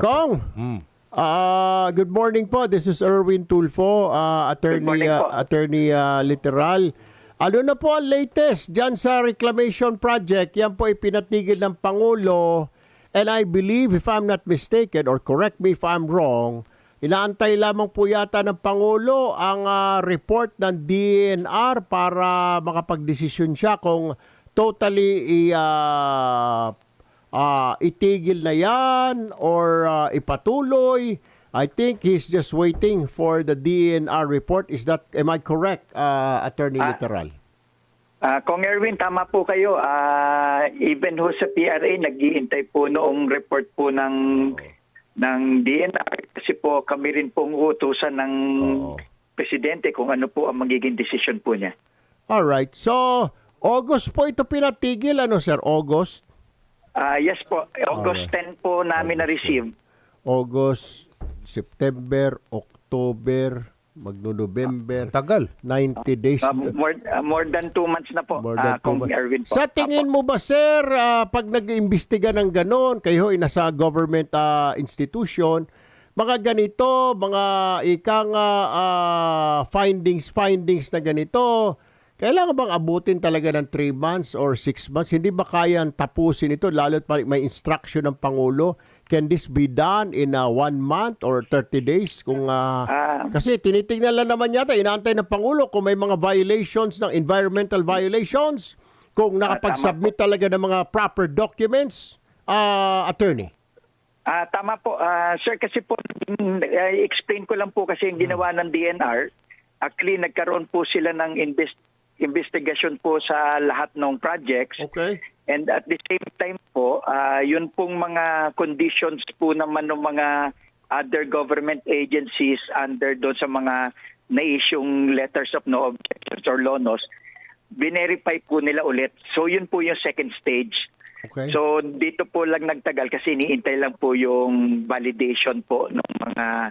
Kong, Mm. ah, good morning po. This is Erwin Tulfo, ah, attorney, morning ah, attorney ah, literal. Ano na po ang latest dyan sa reclamation project? Yan po ipinatigil ng Pangulo. And I believe, if I'm not mistaken, or correct me if I'm wrong, inaantay lamang po yata ng Pangulo ang ah, report ng DNR para makapagdesisyon siya kung totally i, ah, ah, itigil na yan or ah, ipatuloy. I think he's just waiting for the DNR report. Is that, am I correct, ah, Attorney Ah, Literal? Ah, Kong Erwin, tama po kayo. Ah, even ho sa PRA, naghihintay po noong report po ng ng DNR kasi po kami rin pong utusan ng Oo. presidente kung ano po ang magiging decision po niya. Alright, so August po ito pinatigil, ano sir? August? Ah, yes po, August 10 po namin na-receive. August, September, October, magno-November, Tagal. 90 days. Ah, more, ah, more than two months na po, More than ah, two Kong months. Erwin po. Sa tingin mo ba, sir, ah, pag nag-iimbestiga ng ganon, kayo ay nasa government ah, institution, mga ganito, mga ikang ah, ah, findings, findings na ganito, kailangan bang abutin talaga ng 3 months or 6 months? Hindi ba kayang tapusin ito, lalo't pa- may instruction ng Pangulo? Can this be done in 1 month or 30 days? Kung ah, Ah, kasi tinitingnan lang naman yata, inaantay ng Pangulo kung may mga violations ng environmental violations, kung nakapag-submit talaga ng mga proper documents, ah, attorney. Ah, tama po. Ah, sir, kasi po, eh, explain ko lang po kasi yung ginawa ng DNR. Actually, nagkaroon po sila ng invest- investigation po sa lahat ng projects. Okay. And at the same time po, ah, yun pong mga conditions po naman ng mga other government agencies under doon sa mga na-issuing letters of no objections or LONOS, binerify po nila ulit. So yun po yung second stage. Okay. So dito po lang nagtagal kasi iniintay lang po yung validation po ng mga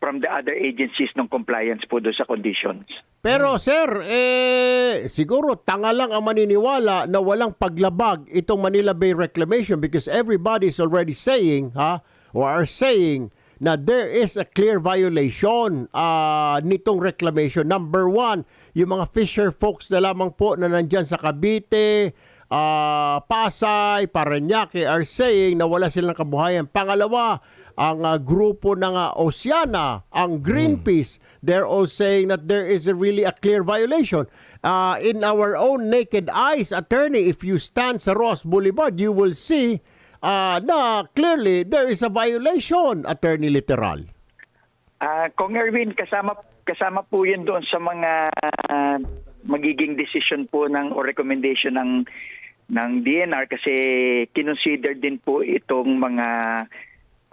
from the other agencies ng compliance po doon sa conditions. Pero sir, eh, siguro tanga lang ang maniniwala na walang paglabag itong Manila Bay Reclamation because everybody is already saying, ha, or are saying na there is a clear violation ah, nitong reclamation. Number one, yung mga fisher folks na lamang po na nandyan sa Cavite, ah, Pasay, Paranaque are saying na wala silang kabuhayan. Pangalawa, ang ah, grupo ng ah, Oceana, ang Greenpeace, they're all saying that there is a really a clear violation. Uh, in our own naked eyes, attorney, if you stand sa Ross Boulevard, you will see uh, na clearly there is a violation, attorney literal. Ah, Kong Erwin, kasama kasama po 'yun doon sa mga ah, magiging decision po ng or recommendation ng ng DNR kasi kinonsider din po itong mga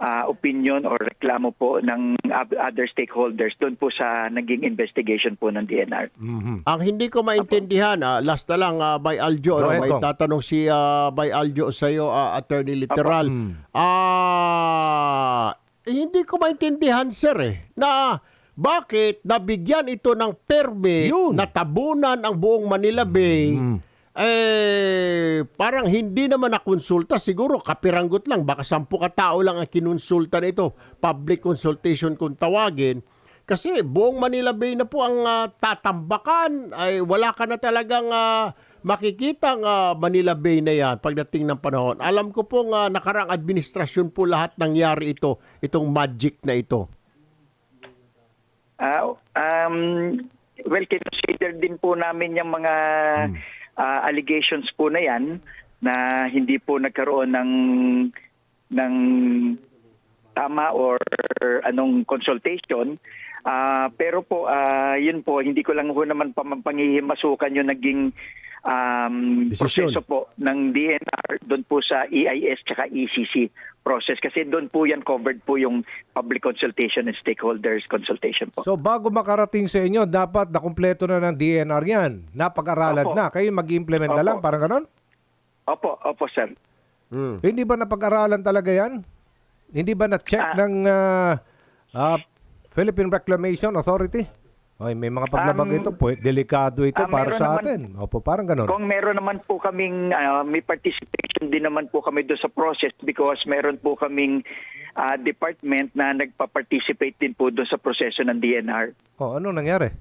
ah, opinion or reklamo po ng other stakeholders doon po sa naging investigation po ng DNR. Mhm. Ang hindi ko maintindihan, ah, last na lang ah, by Aljo, no, may tatanong si ah, by Aljo sa iyo, attorney literal. Mm. Ah, hindi ko maintindihan sir eh na bakit nabigyan ito ng perme Yun. na tabunan ang buong Manila Bay Mm. Eh parang hindi naman nakonsulta. Siguro kapiranggot lang. Baka sampu katao lang ang kinonsulta nito. Public consultation kung tawagin. Kasi buong Manila Bay na po ang ah, tatambakan. Ay wala ka na talagang ah, makikita ang ah, Manila Bay na yan pagdating ng panahon. Alam ko po nga nakarang administrasyon po lahat nangyari ito itong magic na ito. Ah, um, well, consider din po namin yung mga ah, allegations po na yan na hindi po nagkaroon ng ng tama or anong consultation. Ah, pero po, ah, yun po, hindi ko lang ho naman pam- panghihimasukan yung naging um, Desisyon. proseso po ng DNR doon po sa EIS tsaka ECC process kasi doon po yan covered po yung public consultation and stakeholders consultation po. So bago makarating sa inyo, dapat nakumpleto na ng DNR yan. Napag-aralan Opo. na. Kayo mag-implement na Opo. lang, parang ganon? Opo, opo sir. Hmm. Hindi ba napag-aralan talaga yan? Hindi ba na-check Ah. ng ah, ah, Philippine Reclamation Authority? Ay, may mga paglabag Um, ito, po, delikado ito ah, para sa naman- atin. Opo, parang ganun. Kung meron naman po kaming, ah, may participation din naman po kami doon sa process because meron po kaming ah, department na nagpa-participate din po doon sa proseso ng DNR. Oh, ano nangyari?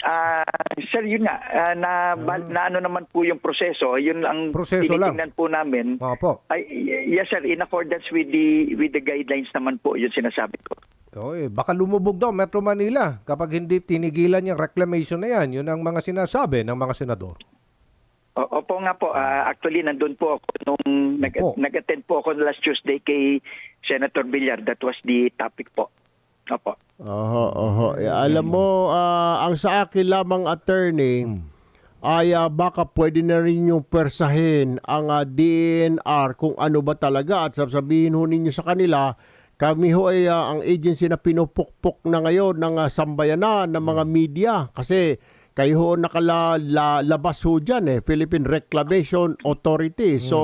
Ah, sir, yun nga, ah, na, bal- na ano naman po yung proseso, yun ang Proseso lang. tinitingnan po namin. Opo. Ay, yes sir, in accordance with the with the guidelines naman po, yun sinasabi ko. Oh, eh, baka lumubog daw Metro Manila kapag hindi tinigilan yung reclamation na yan. Yun ang mga sinasabi ng mga senador. O- Opo nga po, ah, actually nandun po ako nung nag- nag-attend po ako last Tuesday kay Senator Villar. That was the topic po. Opo. Oho, oho. Eh, alam mo, ah, ang sa akin lamang attorney, ay ah, baka pwede na rin yung persahin ang ah, DNR kung ano ba talaga at sasabihin ho ninyo sa kanila, kami ho ay ah, ang agency na pinupukpok na ngayon ng uh, sambayanan ng mga media kasi kayo ho nakalabas ho dyan eh, Philippine Reclamation Authority. So,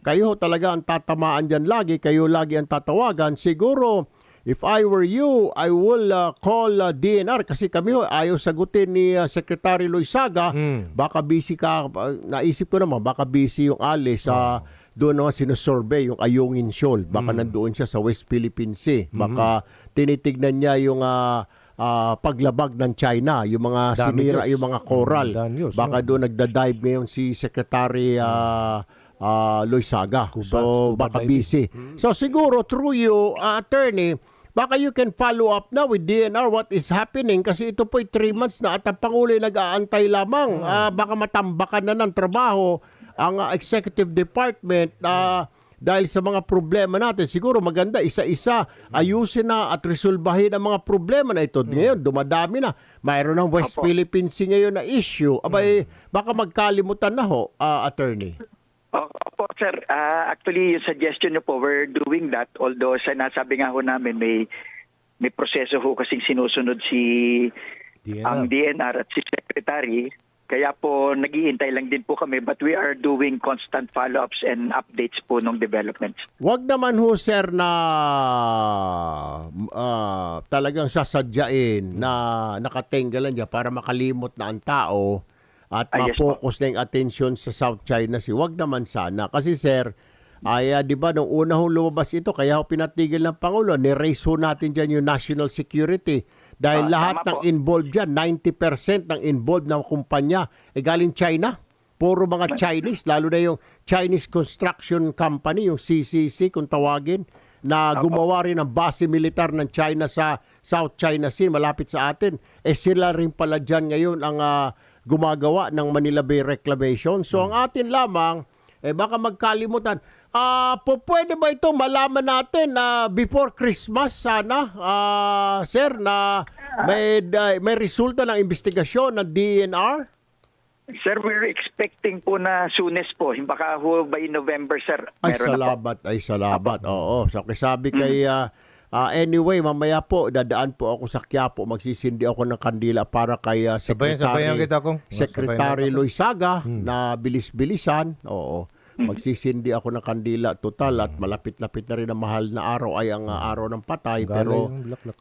kayo ho talaga ang tatamaan dyan lagi, kayo lagi ang tatawagan. Siguro, if I were you, I will uh, call uh, DNR kasi kami ho, ayaw sagutin ni uh, Secretary Loisaga. Mm. Baka busy ka, uh, naisip ko naman, baka busy yung Alice sa doon naman sinusurvey yung Ayungin Shoal. Baka nandoon siya sa West Philippine Sea. Baka tinitignan niya yung ah, ah, paglabag ng China, yung mga Dami sinira, yung mga coral. Mm, dami Baka no? doon nagda-dive ngayon si Secretary ah, ah, Loisaga. Scuba- so scuba baka diving. busy. So siguro through you, ah, attorney, baka you can follow up now with DNR what is happening kasi ito po'y 3 months na at ang Pangulo ay nag-aantay lamang. Ah, baka matambakan na ng trabaho ang ah, executive department ah, dahil sa mga problema natin. Siguro maganda isa-isa ayusin na at resolbahin ang mga problema na ito. Ngayon, dumadami na. Mayroon ng West Opo. Philippine Sea ngayon na issue. Abay, baka magkalimutan na ho, ah, attorney. Opo, sir. Ah, actually, yung suggestion niyo po, we're doing that. Although, sa nasabi nga ho namin, may may proseso ho kasing sinusunod si DNR. ang DNR at si Secretary. Kaya po, naghihintay lang din po kami. But we are doing constant follow-ups and updates po ng developments. Wag naman ho sir na ah, talagang sasadyain na nakatenggalan niya para makalimot na ang tao at Ah, yes ma-focus na yung attention sa South China Sea. Wag naman sana. Kasi sir, ay ah, di ba nung una lumabas ito, kaya ho pinatigil ng Pangulo, ni-raise ho natin dyan yung national security. Dahil Ah, lahat ng po. involved dyan, 90% ng involved na kumpanya, eh galing China. Puro mga Chinese, lalo na yung Chinese Construction Company, yung CCC kung tawagin, na gumawa rin ng base militar ng China sa South China Sea, malapit sa atin. Eh sila rin pala dyan ngayon ang ah, gumagawa ng Manila Bay Reclamation. So ang atin lamang, eh baka magkalimutan. Ah, po pwede ba ito malaman natin na before Christmas sana, ah, sir, na may da- may resulta ng investigasyon ng DNR? Sir, we're expecting po na soonest po. Baka ho by November, sir. Ay, salamat. Ay, salamat. Oo. So, sabi kay, ah, ah, anyway, mamaya po, dadaan po ako sa Quiapo. Magsisindi ako ng kandila para kay ah, Sabayan- Secretary, sabayan kita, Kong. Secretary Sabayan. Loisaga na bilis-bilisan. Oo. Magsisindi ako ng kandila total at malapit-lapit na rin ang mahal na araw ay ang ah, araw ng patay. Gala Pero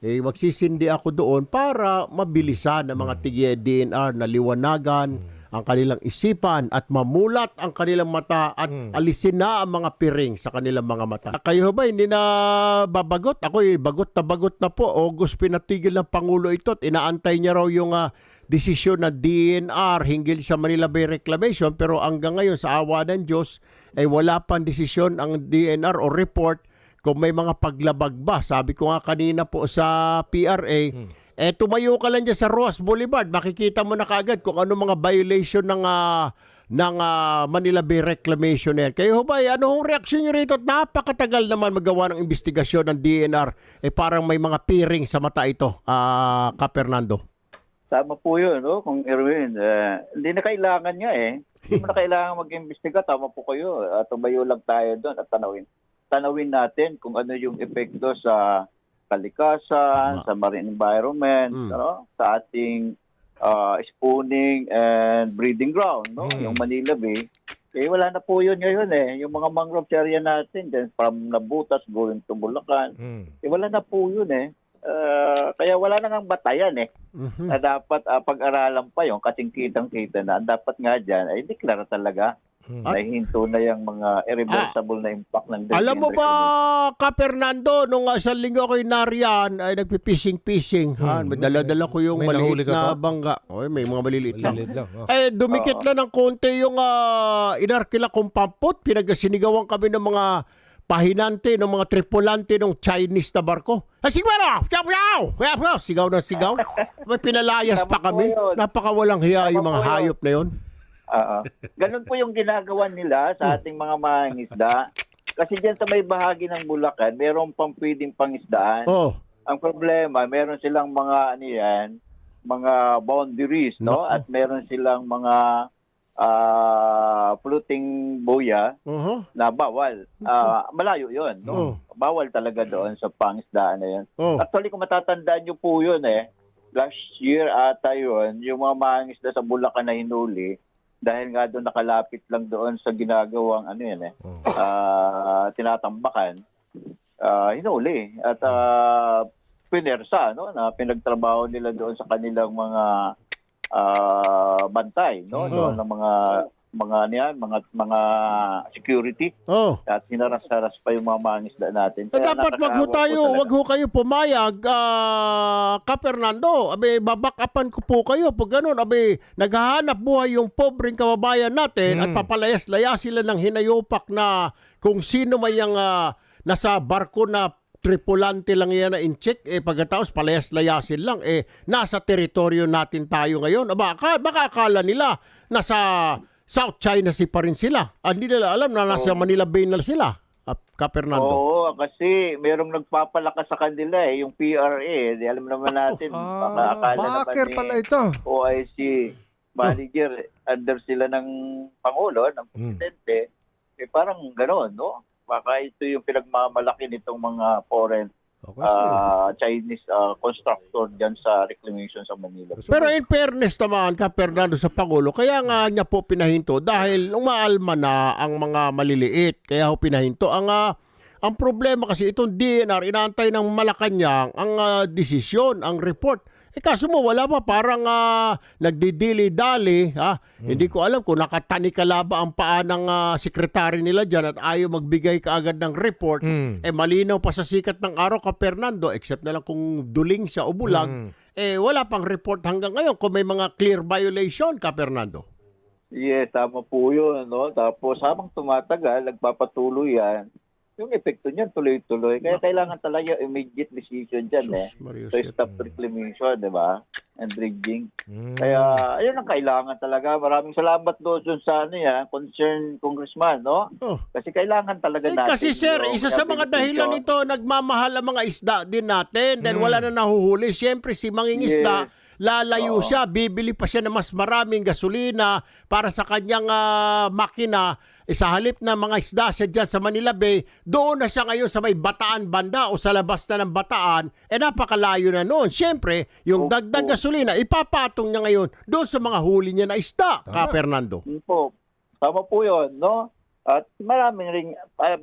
eh, magsisindi ako doon para mabilisan ng mga tigi DNR na liwanagan ang kanilang isipan at mamulat ang kanilang mata at alisin na ang mga piring sa kanilang mga mata. Kayo ba hindi na babagot? Ako eh, bagot na bagot na po. August pinatigil ng Pangulo ito at inaantay niya raw yung ah, desisyon na DNR hinggil sa Manila Bay Reclamation pero hanggang ngayon sa awa ng Diyos ay wala pang desisyon ang DNR o report kung may mga paglabag ba. Sabi ko nga kanina po sa PRA, eh tumayo ka lang dyan sa Roas Boulevard, makikita mo na kaagad kung ano mga violation ng ah, ng ah, Manila Bay Reclamation na yan. Kayo ho ba, eh, ano hong reaksyon nyo rito? Napakatagal naman magawa ng investigasyon ng DNR. Eh parang may mga piring sa mata ito, ah Ka Fernando. Tama po yun, no? Kung Erwin, eh, hindi na kailangan nga eh. Hindi mo na kailangan mag-imbestiga. Tama po kayo. At tumayo lang tayo doon at tanawin. Tanawin natin kung ano yung epekto sa kalikasan, Tama. sa marine environment, Mm. no? sa ating ah, spawning and breeding ground, no? Mm. Yung Manila Bay. Eh, wala na po yun ngayon eh. Yung mga mangrove area natin, then from Nabutas going to Bulacan, Mm. eh, wala na po yun eh. Ah, kaya wala na ngang batayan eh. Mhm. Na dapat ah, pag-aralan pa yung kasing kitang-kita na. Dapat nga dyan ay deklara talaga Hmm. na hinto na yung mga irreversible na impact ng Ah. Alam mo ba. Ka Fernando, nung uh, isang linggo ko nariyan, ay nagpipising-pising. Ha? May dala-dala ko yung Hmm. May maliit na ba? bangga. Oy, may mga maliliit lang. Maliliit lang. oh. Eh, dumikit na ng konti yung uh, inarkila kong pampot. Pinagsinigawan kami ng mga pahinante, ng mga tripulante ng Chinese na barko. Sigaw na! Sigaw po, sigaw na sigaw. May pinalayas pa kami. Napakawalang hiya yung mga hayop na yun. Oo. Ganun po yung ginagawa nila sa ating mga mangingisda. Kasi dyan sa may bahagi ng Bulacan, meron pang pwedeng pangisdaan. Oh, Ang problema, meron silang mga ano yan, mga boundaries, no? At meron silang mga ah, floating boya uh na bawal. Ah, malayo 'yon, no? Oh. Bawal talaga doon sa pangisdaan na 'yon. Oh. Actually, kung matatandaan niyo po 'yun eh, last year ata 'yun, yung mga mangisda sa Bulacan na hinuli dahil nga doon nakalapit lang doon sa ginagawang ano yan eh, Oh. ah, tinatambakan, ah, hinuli at uh, pinersa no na pinagtrabaho nila doon sa kanilang mga ah, bantay no Mm. doon ng mga mga ano yan, mga mga security Oh. at hinaras-haras pa yung mga mangisda natin. Eh, dapat wag ho tayo, wag ho kayo pumayag, ah, Ka Fernando. Abe, babakapan ko po kayo pag ganun. Abe, naghahanap buhay yung pobreng kababayan natin at Mm. papalayas-laya sila ng hinayopak na kung sino man yung ah, nasa barko na tripulante lang yan na in-check, eh pagkatapos palayas-layasin lang, eh nasa teritoryo natin tayo ngayon. Aba, ka, baka akala nila nasa South China Sea pa rin sila. Ah, Hindi nila alam na nasa Manila Bay na sila. Ah, Ka Fernando. Oo, kasi merong nagpapalakas sa kanila eh, yung PRA. Di alam naman natin, baka Ah, akala backer naman pala ni ito. OIC manager, under sila ng Pangulo, ng Hmm. Presidente. Eh, parang gano'n, no? Baka ito yung pinagmamalaki nitong mga foreign ah, Chinese ah, constructor dyan sa reclamation sa Manila. Pero in fairness naman ka Fernando sa Pangulo, kaya nga niya po pinahinto dahil umaalma na ang mga maliliit. Kaya ho pinahinto. Ang ah, ang problema kasi itong DNR inaantay ng Malacanang ang ah, desisyon, ang report. Eh kaso mo wala pa parang uh, nagdidili-dali, ha? Hindi ko alam kung nakatani kalaba ang paa ng ah, sekretary nila diyan at ayaw magbigay kaagad ng report. Mm. Eh malinaw pa sa sikat ng araw ka Fernando except na lang kung duling siya o bulag. Mm. Eh wala pang report hanggang ngayon kung may mga clear violation ka Fernando. Yes, tama po yun. No? Tapos habang tumatagal, nagpapatuloy yan, yung epekto niyan tuloy-tuloy. Kaya kailangan talaga immediate decision dyan eh. Maria So Jose. stop reclamation, di ba? And dredging. Mm. Kaya ayun ang kailangan talaga. Maraming salamat doon sa ano yan, concern congressman, no? Oh. Kasi kailangan talaga Eh, natin. kasi sir, yung isa sa mga dahilan nito, nagmamahal ang mga isda din natin. Then wala na nahuhuli. Siyempre, si manging isda, lalayo Oo. siya. Bibili pa siya ng mas maraming gasolina para sa kanyang ah, makina. Eh, sa halip na mga isda siya dyan sa Manila Bay, doon na siya ngayon sa may Bataan banda o sa labas na ng Bataan, eh napakalayo na noon. Siyempre, yung Opo. dagdag gasolina, ipapatong niya ngayon doon sa mga huli niya na isda, ka Fernando. Po. Tama po yun, no? At maraming ring ah,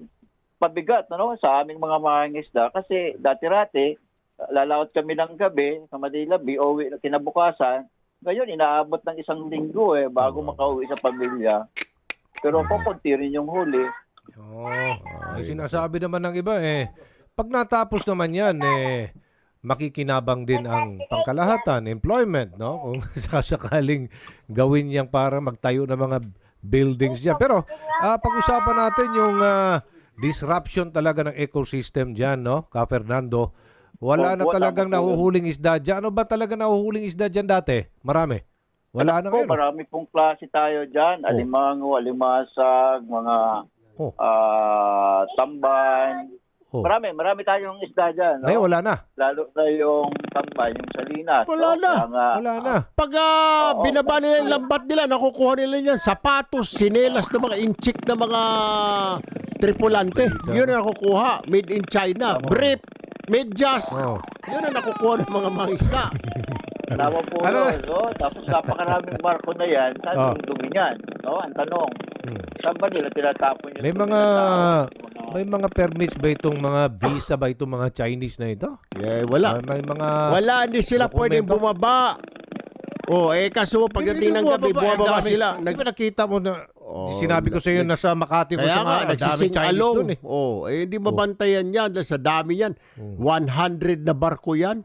pabigat no, sa aming mga mangingisda kasi dati-rati, lalawat kami ng gabi sa Manila, BOE na kinabukasan. Ngayon, inaabot ng isang linggo eh, bago makauwi sa pamilya. Pero kung konti rin yung huli, Oh, ay sinasabi naman ng iba eh, pag natapos naman yan eh, makikinabang din ang pangkalahatan, employment, no? Kung sasakaling gawin yang para magtayo ng mga buildings diyan. Pero ah, pag-usapan natin yung ah, disruption talaga ng ecosystem diyan, no? Ka Fernando. Wala na Opo, talagang tama po yun. nahuhuling isda diyan. Ano ba talaga nahuhuling isda diyan dati? Marami. Wala na po, ngayon. marami pong klase tayo dyan. Oh. Alimango, alimasag, mga Oh. ah, tamban. Oh. Marami, marami tayong isda dyan. No? Ngayon wala na. Lalo na yung tamban, yung salinas. Wala no? na. Kaya nga, Wala na. Pag ah, Oo. binaba nila yung lambat nila, nakukuha nila yan, sapatos, sinelas na mga inchik na mga tripulante. Yun ang nakukuha. Made in China. Brief, medyas. Oh. Yun ang nakukuha ng mga mangisda. Tama po Ano? yun, no? Tapos napakaraming barko na yan. Saan Oh. yung dumi niyan? No? Ang tanong, Hmm. saan ba nila tinatapon yung May mga- May mga permits ba itong mga visa ba itong mga Chinese na ito? Eh, wala. May mga Wala, hindi sila dokumento? pwedeng bumaba. Oh, eh kaso pagdating ng gabi, bumababa sila. Nag- Nag, nakita mo na, Oh, sinabi ko sa iyo, nasa Makati ko sa mga dami nagsising Chinese along. doon eh. Oh, eh, hindi mabantayan yan dahil sa dami yan. 100 na barko yan.